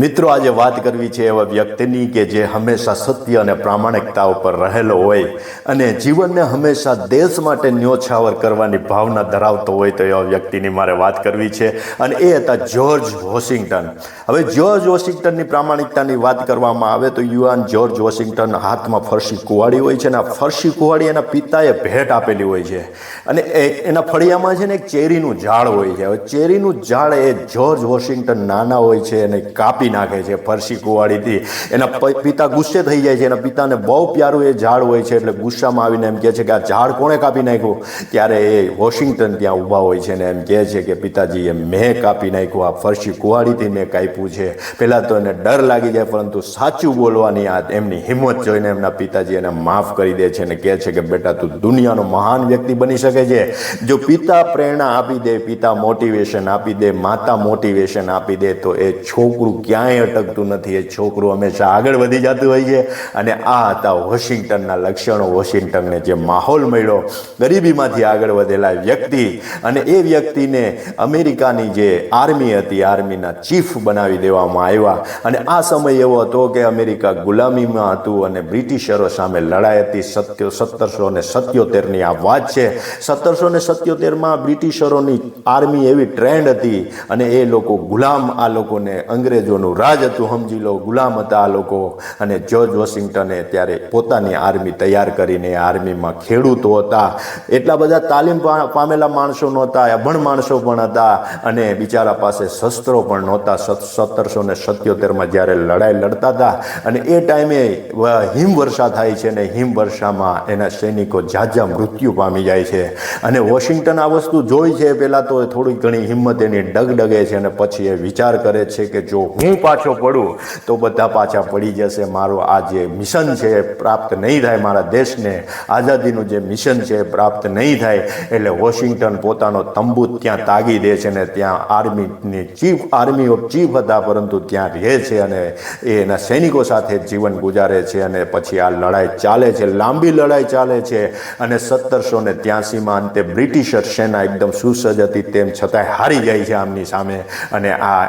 મિત્રો, આજે વાત કરવી છે એવા વ્યક્તિની કે જે હંમેશા સત્ય અને પ્રામાણિકતા ઉપર રહેલો હોય અને જીવનને હંમેશા દેશ માટે ન્યોછાવર કરવાની ભાવના ધરાવતો હોય તો એવા વ્યક્તિની મારે વાત કરવી છે અને એ હતા જ્યોર્જ વોશિંગ્ટન. હવે જ્યોર્જ વોશિંગ્ટનની પ્રામાણિકતાની વાત કરવામાં આવે તો યુવાન જ્યોર્જ વોશિંગ્ટન હાથમાં ફરસી કુવાડી હોય છે અને આ ફરસી કુવાડી એના પિતાએ ભેટ આપેલી હોય છે. અને એના ફળિયામાં છે ને એક ચેરીનું ઝાડ હોય છે. હવે ચેરીનું ઝાડ એ જ્યોર્જ વોશિંગ્ટન નાના હોય છે અને કાપી નાખે છે, ફરસી કુવાડીથી. એના પિતા ગુસ્સે થઈ જાય છે, એના પિતાને બહુ પ્યારું એ ઝાડ હોય છે, એટલે ગુસ્સામાં આવીને એમ કહે છે કે આ ઝાડ કોણે કાપી નાખ્યું? ત્યારે એ વોશિંગ્ટન ત્યાં ઊભા હોય છે ને એમ કહે છે કે પિતાજી એ મેં કાપી નાખ્યું, આ ફરસી કુવાડીથી મેં કાપ્યું છે. પહેલાં તો એને ડર લાગી જાય, પરંતુ સાચું બોલવાની આ એમની હિંમત જોઈને એમના પિતાજી એને માફ કરી દે છે અને કહે છે કે, બેટા, તું દુનિયાનો મહાન વ્યક્તિ બની શકે છે. જો પિતા પ્રેરણા આપી દે, પિતા મોટિવેશન આપી દે, માતા મોટિવેશન આપી દે, તો એ છોકરું ક્યાંય અટકતું નથી. એ છોકરું હંમેશા આગળ વધી જતું હોય છે. અને આ હતા વોશિંગ્ટનના લક્ષણો. વોશિંગ્ટનને જે માહોલ મળ્યો, ગરીબીમાંથી આગળ વધેલા વ્યક્તિ અને એ વ્યક્તિને અમેરિકાની જે આર્મી હતી, આર્મીના ચીફ બનાવી દેવામાં આવ્યા. અને આ સમય એવો હતો કે અમેરિકા ગુલામીમાં હતું અને બ્રિટિશરો સામે લડાઈ હતી. સત્યો, સત્તરસો ને સત્યોતેરની આ વાત છે. સત્તરસો ને સત્યોતેરમાં બ્રિટિશરોની આર્મી એવી ટ્રેન્ડ હતી અને એ લોકો ગુલામ, આ લોકોને અંગ્રેજોનું રાજ હતું, સમજી લો, ગુલામ હતા આ લોકો. અને જ્યોર્જ વોશિંગ્ટને ત્યારે પોતાની આર્મી તૈયાર કરીને આર્મીમાં ખેડૂતો હતા. એટલા બધા તાલીમ પામેલા માણસો નહોતા, અભણ માણસો પણ હતા. અને બિચારા પાસે શસ્ત્રો પણ નહોતા. સત્તરસો ને સત્યોતેરમાં જ્યારે લડાઈ લડતા હતા, અને એ ટાઈમે હિમવર્ષા થાય છે અને હિમવર્ષામાં એના સૈનિકો ઝાઝા મૃત્યુ પામી જાય છે. અને વોશિંગ્ટન આ વસ્તુ જોઈ છે, પહેલાં તો થોડી ઘણી હિંમત એની ડગડગે છે અને પછી એ વિચાર કરે છે કે જો હું પાછો પડું, તો બધા પાછા પડી જશે. મારો આ જે મિશન છે પ્રાપ્ત નહીં થાય મારા દેશને. આઝાદીનું જે મિશન છે એ પ્રાપ્ત નહીં થાય. એટલે વોશિંગ્ટન પોતાનો તંબુ ત્યાં તાગી દે છે ને ત્યાં આર્મીની ચીફ, આર્મી ઓફ ચીફ હતા, પરંતુ ત્યાં રહે છે અને એ એના સૈનિકો સાથે જીવન ગુજારે છે અને પછી આ લડાઈ ચાલે છે, લાંબી લડાઈ ચાલે છે અને સત્તરસો ને ત્યાસીમાં અંતે બ્રિટિશર સેના એકદમ સુસજ્જ હતી, તેમ છતાંય હારી જાય છે આમની સામે. અને આ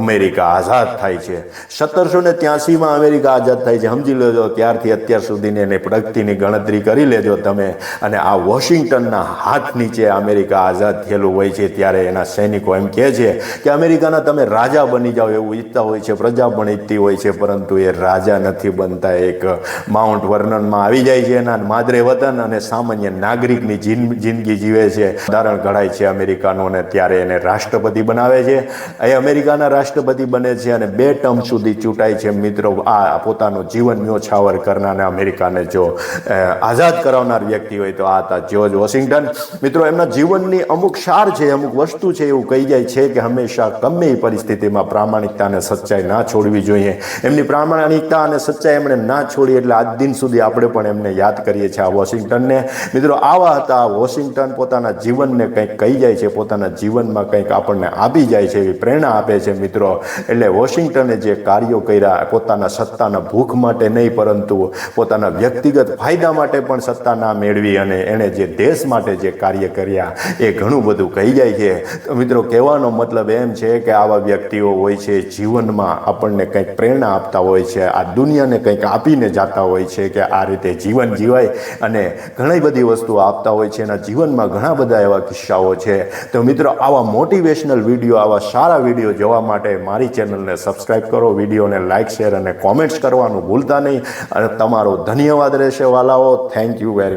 અમેરિકા આઝાદ થાય છે. સત્તરસો ને ત્યાસીમાં અમેરિકા આઝાદ થાય છે. સમજી લેજો, ત્યારથી અત્યાર સુધીની એની પ્રગતિની ગણતરી કરી લેજો તમે. અને આ વોશિંગ્ટનના હાથ નીચે અમેરિકા આઝાદ થયેલું હોય છે ત્યારે એના સૈનિકો એમ કહે છે કે અમેરિકાના તમે રાજા બની જાઓ એવું ઈચ્છતા હોય છે, પ્રજા પણ ઈચ્છતી હોય છે, પરંતુ એ રાજા નથી બનતા. એક માઉન્ટ વર્ણનમાં આવી જાય છે એના માદરે વતન અને સામાન્ય નાગરિકની જિંદગી જીવે છે. ઉદાહરણ ઘડાય છે અમેરિકાનું અને ત્યારે એને રાષ્ટ્રપતિ બનાવે છે. એ અમેરિકાના રાષ્ટ્રપતિ બને છે અને બે ટર્મ સુધી ચૂંટાય છે મિત્રો. આ પોતાનું જીવન ન્યોછાવર કરનાર અમેરિકાને જો આઝાદ કરાવનાર વ્યક્તિ હોય તો આ હતા જ્યોર્જ વોશિંગ્ટન. મિત્રો, એમના જીવનની અમુક સાર છે, અમુક વસ્તુ છે એવું કહી જાય છે કે હંમેશા ગમે એ પરિસ્થિતિમાં પ્રામાણિકતા અને સચ્ચાઈ ના છોડવી જોઈએ. એમની પ્રામાણિકતા અને સચ્ચાઈ એમણે ના છોડી એટલે આજ દિન સુધી આપણે પણ એમને યાદ કરીએ છીએ આ વોશિંગ્ટનને. મિત્રો, આવા હતા વોશિંગ્ટન પોતાના જીવનને કંઈક કહી જાય છે, પોતાના જીવનમાં કંઈક આપણને આપી જાય છે એવી પ્રેરણા આપે છે મિત્રો. એટલે વોશિંગ્ટને જે કાર્યો કર્યા, પોતાના સત્તાના ભૂખ માટે નહીં, પરંતુ પોતાના વ્યક્તિગત ફાયદા માટે પણ સત્તા ના મેળવી અને એણે જે દેશ માટે જે કાર્ય કર્યા, એ ઘણું બધું કહી જાય છે. તો મિત્રો, કહેવાનો મતલબ એમ છે કે આવા વ્યક્તિઓ હોય છે, જીવનમાં આપણને કંઈક પ્રેરણા આપતા હોય છે, આ દુનિયાને કંઈક આપીને જાતા હોય છે કે આ રીતે જીવન જીવાય અને ઘણી બધી વસ્તુઓ આપતા હોય છે. એના જીવનમાં ઘણા બધા એવા કિસ્સાઓ છે. તો મિત્રો, આવા મોટિવેશનલ વીડિયો આવા સારા વીડિયો જોવા માટે મારી ચેનલને સબસ્ક્રાઇબ કરો, વિડીયોને લાઇક, શેર અને કોમેન્ટ્સ કરવાનું ભૂલતા નહીં. અને તમારો ધન્યવાદ રહેશે વાલાઓ. Thank you very